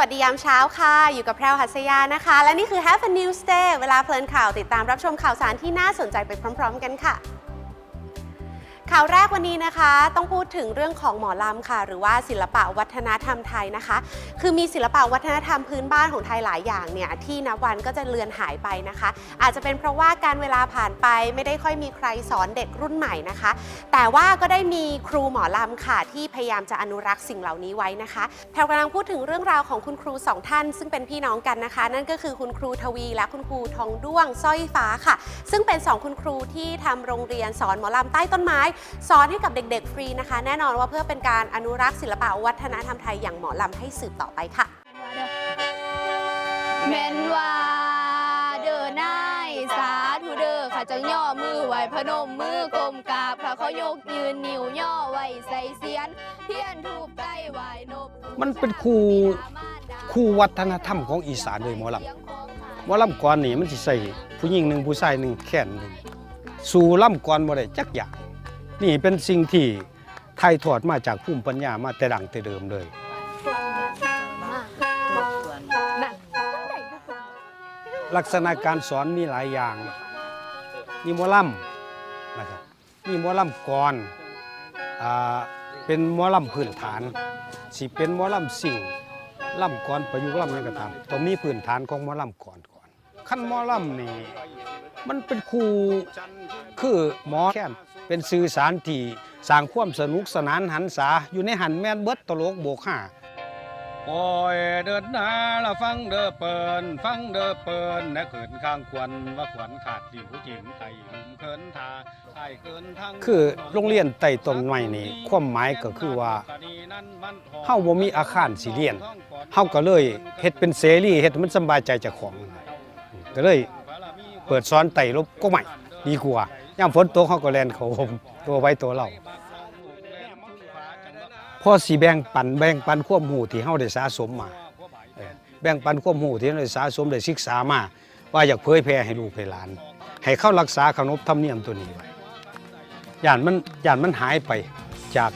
วัสดียามเช้าค่ะ อยู่กับแพรวหัสยานะคะ และนี่คือ Have a News Day เวลาเพลินข่าวติดตามรับชมข่าวสารที่น่าสนใจไปพร้อม ๆ กันค่ะ ข่าวแรกวันนี้นะคะ ต้องพูดถึงเรื่องของหมอลำค่ะ หรือว่าศิลปะวัฒนธรรมไทยนะคะ คือมีศิลปะวัฒนธรรมพื้นบ้านของไทยหลายอย่างเนี่ยที่นับวันก็จะเลือนหายไปนะคะ อาจจะเป็นเพราะว่าการเวลาผ่านไปไม่ได้ค่อยมีใครสอนเด็กรุ่นใหม่นะคะ แต่ว่าก็ได้มีครูหมอลำค่ะ ที่พยายามจะอนุรักษ์สิ่งเหล่านี้ไว้นะคะแพรวกำลังพูดถึงเรื่องราวของคุณครูสองท่าน ซึ่งเป็นพี่น้องกันนะคะ นั่นก็คือคุณครูทวี และคุณครูทองด้วงสร้อยฟ้าค่ะ ซึ่งเป็นสองคุณครูที่ทำโรงเรียนสอนหมอลำใต้ต้นไม้สอนให้กับเด็กๆฟรีนะคะ แน่นอนว่าเพื่อเป็นการอนุรักษ์ศิลปะวัฒนธรรมไทยอย่างหมอลำให้สืบต่อไปค่ะแม่นว่าเดินนายสาธุเด้อข้าจะย่อมือไหวพนมมือกลมกราบพระเขายกยืนนิ้วย่อไว้ใส่เสียน เพียนทูบใต้ไหวนบมันเป็นครูครูวัฒนธรรมของอีสานเลยหมอลำหมอลำก่อนนี่มันสิใส่ผู้หญิงหนึ่งผู้ชายหนึ่งแขนหนึ่งสู่ลำก่อนบ่ได้จักอย่าง นี่เป็นสิ่งที่ไทยถอดมาจากภูมิปัญญามาแต่ดังแต่เดิมเลย ลักษณะการสอนมีหลายอย่าง มีมอลำนะครับมีมอลำก่อนเป็นมอลำพื้นฐานสิเป็นมอลำสิ่งลำก่อนประยุกต์ลำนั่นก็ตามต้องมีพื้นฐานของมอลำก่อนก่อนขั้นมอลำนี่มันเป็นครูคือหมอแค้น เป็นสื่อสารที่สร้างความสนุกสนานหันษาอยู่ในหันแม่นเบิดตลกโบกห้าโอ้ยเดินหน้าละฟังเด้อเปินฟังเด้อเปินนะเขินข้างควันว่าขวัญขาดดิวจิงไต่หุมเขินทาไต่เขินทางคือโรงเรียนไต่ต้นไม้นี่ความหมายก็คือว่าเฮาบ่มีอาคารสิเรียนเฮาก็เลยเฮ็ดเป็นเสรีเฮ็ดให้มันสำบายใจเจ้าของ ก็เลยเปิดสอนไต่ลบก็ใหม่ดีกว่า ยามฝนตกเฮาก็แลนเขาผม ตัวไว้ตัวเราพอสิแบ่งปันแบ่งปันความรู้ที่เฮาได้สะสมมา แบ่งปันความรู้ที่เราได้สะสมได้ศึกษามา ว่าอยากเผยแพร่ให้ลูกให้หลาน ให้เข้ารักษาขนบธรรมเนียมตัวนี้ไว้ย่านมันย่านมันหายไปจาก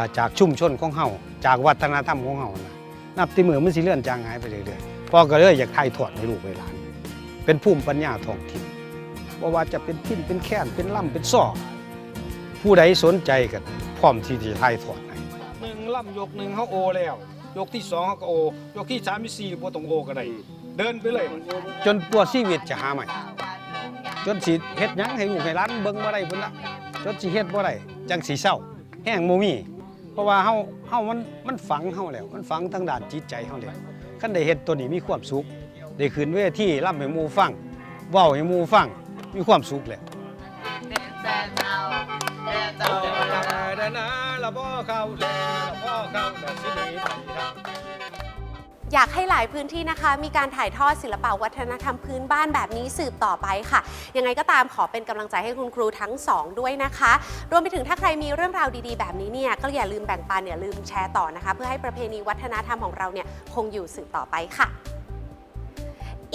าจากชุมชนของเฮาจากวัฒนธรรมของเฮานะนับที่มือมันสิเลื่อนจางหายไปเรื่อยๆพ่อก็เลยอยากถ่ายทอดให้ลูกให้หลาน เป็นภูมิปัญญาท้องถิ่น บ่ว่าจะเป็นพินเป็นแค้นเป็นล่ำเป็นซ้อผู้ใดสนใจก็พร้อมที่จะถ่ายทอดให้หนึ่งล่ำยกหนึ่งเขาโอแล้ว ยกที่สองเขาก็โอยกที่สามที่สี่บ่ต้องโอก็ได้เดินไปเลย จนปวชีวิตจะหาใหม่ จนสิเฮ็ดหยังให้ลูกให้หลานเบิ่งบ่ได้พุ่นละจนสิเฮ็ดบ่ได้จังสิเศร้า แห้งบ่มีเพราะว่าเฮาเฮามันมันฝังเฮาแล้ว มันฝังทางด้านจิตใจเฮาแล้วคันได้เฮ็ดตัวนี้มีความสุขได้ขึ้นเวทีร่ำให้หมู่ฟังเว้าให้หมู่ฟัง มีความสุขแล้วอยากให้หลายพื้นที่นะคะ มีการถ่ายทอดศิลปะวัฒนธรรมพื้นบ้านแบบนี้สืบต่อไปค่ะ ยังไงก็ตามขอเป็นกำลังใจให้คุณครูทั้งสองด้วยนะคะ รวมไปถึงถ้าใครมีเรื่องราวดีๆ แบบนี้เนี่ยก็อย่าลืมแบ่งปันอย่าลืมแชร์ต่อนะคะ เพื่อให้ประเพณีวัฒนธรรมของเราเนี่ยคงอยู่สืบต่อไปค่ะ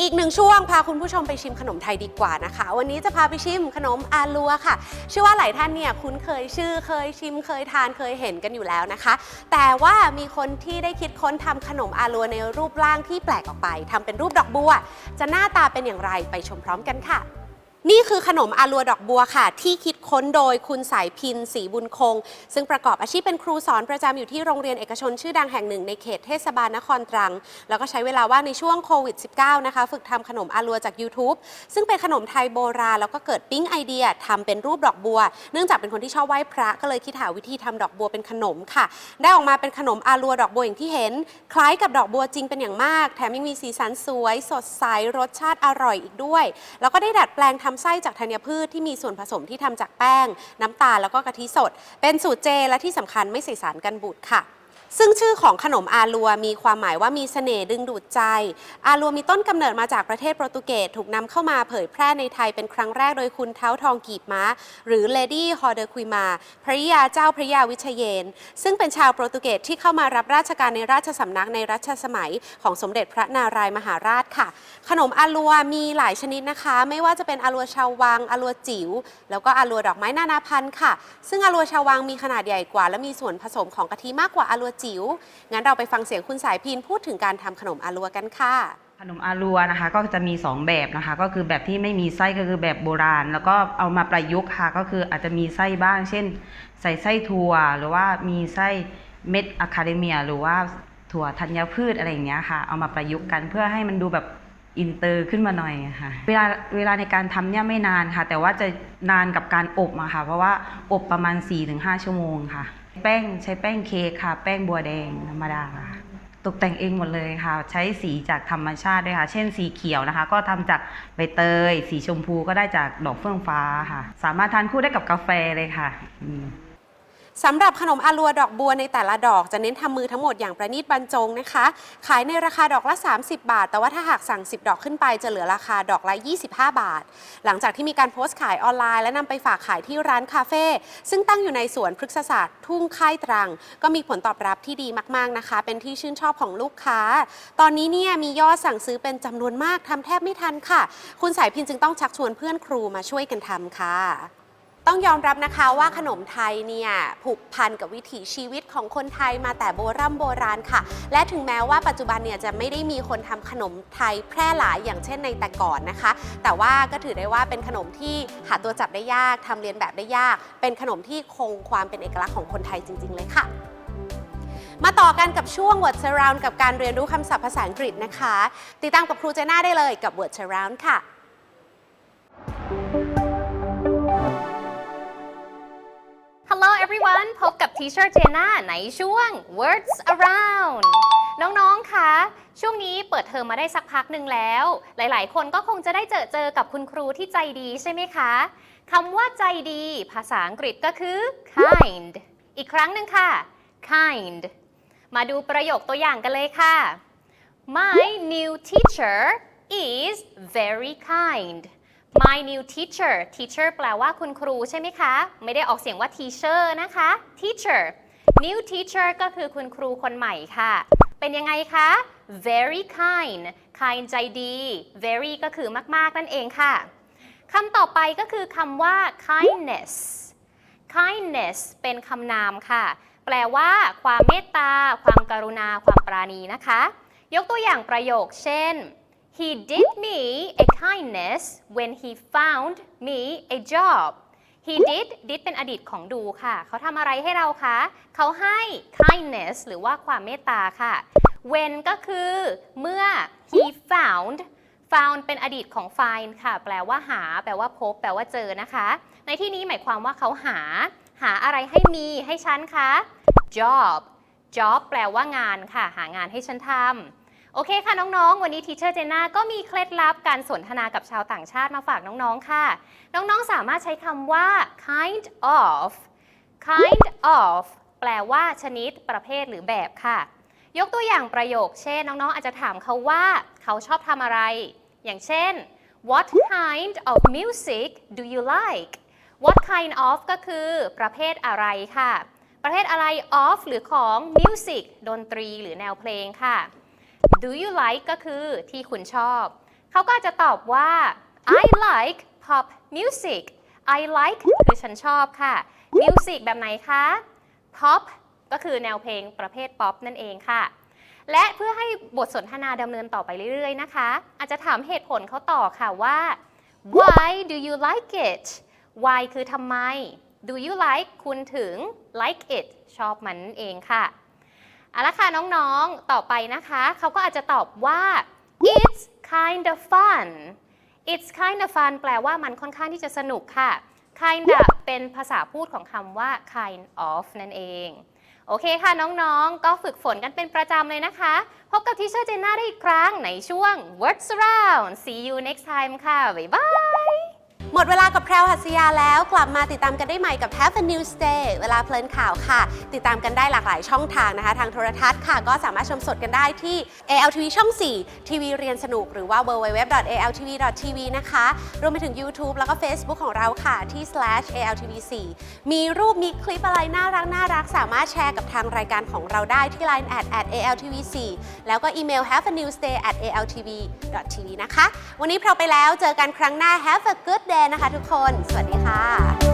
อีกหนึ่งช่วงพาคุณผู้ชมไปชิมขนมไทยดีกว่านะคะ วันนี้จะพาไปชิมขนมอาลัวค่ะเชื่อว่าหลายท่านเนี่ยคุ้นเคยชื่อเคยชิมเคยทานเคยเห็นกันอยู่แล้วนะคะ แต่ว่ามีคนที่ได้คิดค้นทำขนมอาลัวในรูปร่างที่แปลกออกไปทำเป็นรูปดอกบัว จะหน้าตาเป็นอย่างไรไปชมพร้อมกันค่ะ นี่คือขนมอาลัวดอกบัวค่ะ ที่คิดค้นโดยคุณสายพินศรีบุญคง ซึ่งประกอบอาชีพเป็นครูสอนประจำอยู่ที่โรงเรียนเอกชนชื่อดังแห่งหนึ่งในเขตเทศบาลนครตรัง แล้วก็ใช้เวลาว่างในช่วงโควิด -19 นะคะ ฝึกทำขนมอาลัวจาก YouTube ซึ่งเป็นขนมไทยโบราณแล้วก็เกิดปิ๊งไอเดียทำเป็นรูปดอกบัว เนื่องจากเป็นคนที่ชอบไหว้พระก็เลยคิดหาวิธีทำดอกบัวเป็นขนมค่ะ ได้ออกมาเป็นขนมอาลัวดอกบัวอย่างที่เห็น คล้ายกับดอกบัวจริงเป็นอย่างมาก แถมยังมีสีสันสวย สดใสรสชาติอร่อยอีกด้วย แล้วก็ได้ดัดแปลงทำไส้จากธัญพืชที่มีส่วนผสมที่ทำจากแป้ง น้ำตาลแล้วก็กะทิสด เป็นสูตรเจและที่สำคัญไม่ใส่สารกันบูดค่ะ ซึ่งชื่อของขนมอาลัวมีความหมายว่ามีเสน่ห์ดึงดูดใจ อาลัวมีต้นกำเนิดมาจากประเทศโปรตุเกสถูกนำเข้ามาเผยแพร่ในไทยเป็นครั้งแรกโดยคุณเท้าทองกีบม้า หรือเลดี้ฮอเดอร์คุยมาพระยาเจ้าพระยาวิเชยน ซึ่งเป็นชาวโปรตุเกสที่เข้ามารับราชการในราชสำนักในรัชสมัยของสมเด็จพระนารายมหาราชค่ะ ขนมอาลัวมีหลายชนิดนะคะ ไม่ว่าจะเป็นอาลัวชาววังอาลัวจิ๋วแล้วก็อาลัวดอกไม้นานาพันธุ์ค่ะ ซึ่งอาลัวชาววังมีขนาดใหญ่กว่า และมีส่วนผสมของกะทิมากกว่าอาลัวจิ๋ว งั้นเราไปฟังเสียงคุณสายพินพูดถึงการทำขนมอาลัวกันค่ะ ขนมอารัวนะคะก็จะมี 2 แบบนะคะ ก็คือแบบที่ไม่มีไส้ก็คือแบบโบราณ แล้วก็เอามาประยุกต์ค่ะก็คืออาจจะมีไส้บ้าง เช่น ใส่ไส้ถั่วหรือว่ามีไส้เม็ดอะคาเดเมียหรือว่าถั่วธัญพืชอะไรอย่างเงี้ยค่ะ เอามาประยุกต์กันเพื่อให้มันดูแบบอินเตอร์ขึ้นมาหน่อยค่ะ เวลาเวลาในการทำเนี่ยไม่นานค่ะ แต่ว่าจะนานกับการอบอะค่ะ เพราะว่าอบประมาณ 4-5 ชั่วโมงค่ะ แป้งใช้แป้งเค้กค่ะ แป้งบัวแดงธรรมดาค่ะตกแต่งเองหมดเลยค่ะ ใช้สีจากธรรมชาติด้วยค่ะ เช่นสีเขียวนะคะ ก็ทำจากใบเตย สีชมพูก็ได้จากดอกเฟื่องฟ้าค่ะ สามารถทานคู่ได้กับกาแฟเลยค่ะอื สำหรับขนมอาลัวดอกบัวในแต่ละดอกจะเน้นทำมือทั้งหมดอย่างประณีตบรรจงนะคะ ขายในราคาดอกละ 30 บาท แต่ว่าถ้าหากสั่ง 10 ดอกขึ้นไปจะเหลือราคาดอกละ 25 บาท หลังจากที่มีการโพสต์ขายออนไลน์ และนำไปฝากขายที่ร้านคาเฟ่ซึ่งตั้งอยู่ในสวนพฤกษศาสตร์ทุ่งค่ายตรัง ก็มีผลตอบรับที่ดีมาก ๆนะคะ เป็นที่ชื่นชอบของลูกค้า ตอนนี้เนี่ยมียอดสั่งซื้อเป็นจำนวนมากทำแทบไม่ทันค่ะ คุณสายพินจึงต้องชักชวนเพื่อนครูมาช่วยกันทำค่ะ ต้องยอมรับนะคะว่าขนมไทยเนี่ยผูกพันกับวิถีชีวิตของคนไทยมาแต่โบรโบราณค่ะ และถึงแม้ว่าปัจจุบันเนี่ยจะไม่ได้มีคนทำขนมไทยแพร่หลายอย่างเช่นในแต่ก่อนนะคะ แต่ว่าก็ถือได้ว่าเป็นขนมที่หาตัวจับได้ยากทำเรียนแบบได้ยาก เป็นขนมที่คงความเป็นเอกลักษณ์ของคนไทยจริง ๆ เลยค่ะมาต่อกันกับช่วง Word Surround กับการเรียนรู้คำศัพท์ภาษาอังกฤษนะคะ ติดตามกับครูเจน่าได้เลยกับ Word Surround ค่ะ everyone พบกับ Teacher Jenna ในช่วง Words Around น้องๆ คะ ช่วงนี้เปิดเทอมมาได้สักพักหนึ่งแล้ว หลายๆ คนก็คงจะได้เจอเจอกับคุณครูที่ใจดีใช่ไหมคะ คำว่าใจดี ภาษาอังกฤษก็คือ kind อีกครั้งหนึ่งค่ะ kind มาดูประโยคตัวอย่างกันเลยค่ะ My new teacher is very kind My new teacher teacher แปลว่าคุณครูใช่ไหมคะ ไม่ได้ออกเสียงว่า teacher นะคะ teacher new teacher ก็คือคุณครูคนใหม่ค่ะ เป็นยังไงคะ very kind kind ใจดี very ก็คือมาก ๆ นั่นเองค่ะคำต่อไปก็คือคำว่า kindness kindness เป็นคำนามค่ะ แปลว่า ความเมตตา ความกรุณา ความปราณีนะคะ ยกตัวอย่างประโยคเช่น He did me a kindness when he found me a job He did did เป็นอดีตของดูค่ะ เขาทำอะไรให้เราคะ เขาให้ kindness หรือว่าความเมตตาค่ะ when ก็คือเมื่อ he found found เป็นอดีตของ find ค่ะ แปลว่าหา แปลว่าพบ แปลว่าเจอนะคะ ในที่นี้หมายความว่าเขาหา หาอะไรให้มีให้ฉันคะ job job แปลว่างานค่ะ หางานให้ฉันทำ โอเคค่ะน้องๆ วันนี้ทีเชอร์เจน่าก็มีเคล็ดลับการสนทนากับชาวต่างชาติมาฝากน้องๆ ค่ะ น้องๆ สามารถใช้คำว่า kind of kind of แปลว่าชนิดประเภทหรือแบบค่ะ ยกตัวอย่างประโยค เช่น น้องๆ อาจจะถามเขาว่าเขาชอบทำอะไร อย่างเช่น what kind of music do you like what kind of ก็คือประเภทอะไรค่ะ ประเภทอะไร of หรือของ music ดนตรีหรือแนวเพลงค่ะ do you like ก็คือที่คุณชอบ เขาก็จจะตอบว่า I like pop music I like คือฉันชอบค่ะ music แบบไหนคะ pop ก็คือแนวเพลงประเภท pop นั่นเองค่ะ และเพื่อให้บทสนทนาดำเนินต่อไปเรื่อย ๆ นะคะ อาจจะถามเหตุผลเขาต่อค่ะว่า why do you like it why คือทำไม do you like คุณถึง like it ชอบมันนั่นเองค่ะ เอาละค่ะน้องๆ ต่อไปนะคะ เขาก็อาจจะตอบว่า it's kind of fun it's kind of fun แปลว่ามันค่อนข้างที่จะสนุกค่ะ kind of เป็นภาษาพูดของคำว่า kind of นั่นเอง โอเคค่ะน้องๆ ก็ฝึกฝนกันเป็นประจำเลยนะคะ พบกับทีเชอร์เจน่าได้อีกครั้งในช่วง Words Around see you next time ค่ะ บ๊ายบาย หมดเวลากับแพรวหัสยาแล้วกลับมาติดตามกันได้ใหม่กับ Have a News Day เวลาเพลินข่าวค่ะ ติดตามกันได้หลากหลายช่องทางนะคะ ทางโทรทัศน์ค่ะ ก็สามารถชมสดกันได้ที่ ALTV ช่อง 4 ทีวีเรียนสนุกหรือว่า www.altv.tv นะคะ รวมไปถึง YouTube แล้วก็ Facebook ของเราค่ะที่ slash ALTV4 มีรูปมีคลิปอะไรน่ารักน่ารักสามารถแชร์กับทางรายการของเราได้ที่ Line at at ALTV4 แล้วก็อีเมล have a news day at altv.tv นะคะ วันนี้เราไปแล้วเจอกันครั้งหน้า have a good day นะคะทุกคน สวัสดีค่ะ